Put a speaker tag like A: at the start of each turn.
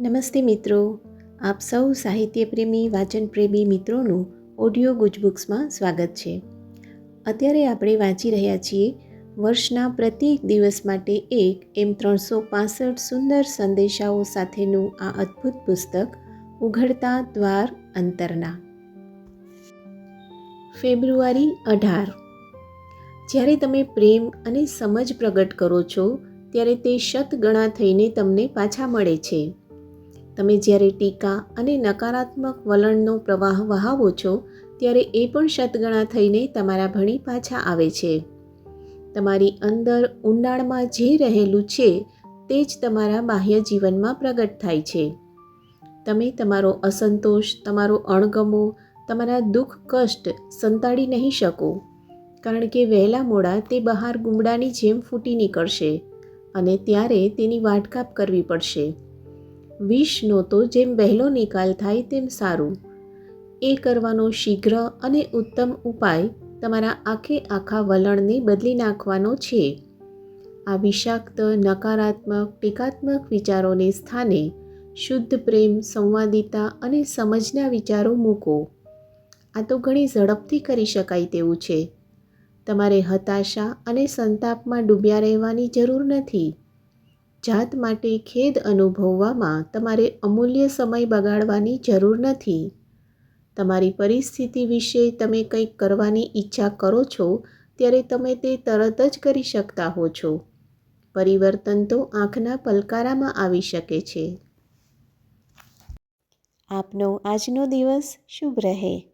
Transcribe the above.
A: નમસ્તે મિત્રો. આપ સૌ સાહિત્યપ્રેમી, વાચનપ્રેમી મિત્રોનું ઓડિયો ગુજબુક્સમાં સ્વાગત છે. અત્યારે આપણે વાંચી રહ્યા છીએ વર્ષના પ્રત્યેક દિવસ માટે એક એમ ત્રણસો પાસઠ સુંદર સંદેશાઓ સાથેનું આ અદ્ભુત પુસ્તક, ઉઘડતા દ્વાર અંતરના. ફેબ્રુઆરી અઢાર. જ્યારે તમે પ્રેમ અને સમજ પ્રગટ કરો છો, ત્યારે તે શત ગણા થઈને તમને પાછા મળે છે. તમે જ્યારે ટીકા અને નકારાત્મક વલણનો પ્રવાહ વહાવો છો, ત્યારે એ પણ શતગણા થઈને તમારા ભણી પાછા આવે છે. તમારી અંદર ઊંડાણમાં જે રહેલું છે, તે જ તમારા બાહ્ય જીવનમાં પ્રગટ થાય છે. તમે તમારો અસંતોષ, તમારો અણગમો, તમારા દુઃખ, કષ્ટ સંતાડી નહીં શકો, કારણ કે વહેલા મોડા તે બહાર ગુમડાની જેમ ફૂટી નીકળશે અને ત્યારે તેની વાટકાપ કરવી પડશે. વિષનો તો જેમ વહેલો નિકાલ થાય તેમ સારું. એ કરવાનો શીઘ્ર અને ઉત્તમ ઉપાય તમારા આખે આખા વલણને બદલી નાખવાનો છે. આ વિષાક્ત, નકારાત્મક, ટીકાત્મક વિચારોને સ્થાને શુદ્ધ પ્રેમ, સંવાદિતા અને સમજના વિચારો મૂકો. આ તો ઘણી ઝડપથી કરી શકાય તેવું છે. તમારે હતાશા અને સંતાપમાં ડૂબ્યા રહેવાની જરૂર નથી. જાત માટે ખેદ અનુભવવામાં તમારે અમૂલ્ય સમય બગાડવાની જરૂર નથી. તમારી પરિસ્થિતિ વિશે તમે કંઈક કરવાની ઈચ્છા કરો છો, ત્યારે તમે તે તરત જ કરી શકતા હો છો. પરિવર્તન તો આંખના પલકારામાં આવી શકે છે. આપનો આજનો દિવસ શુભ રહે.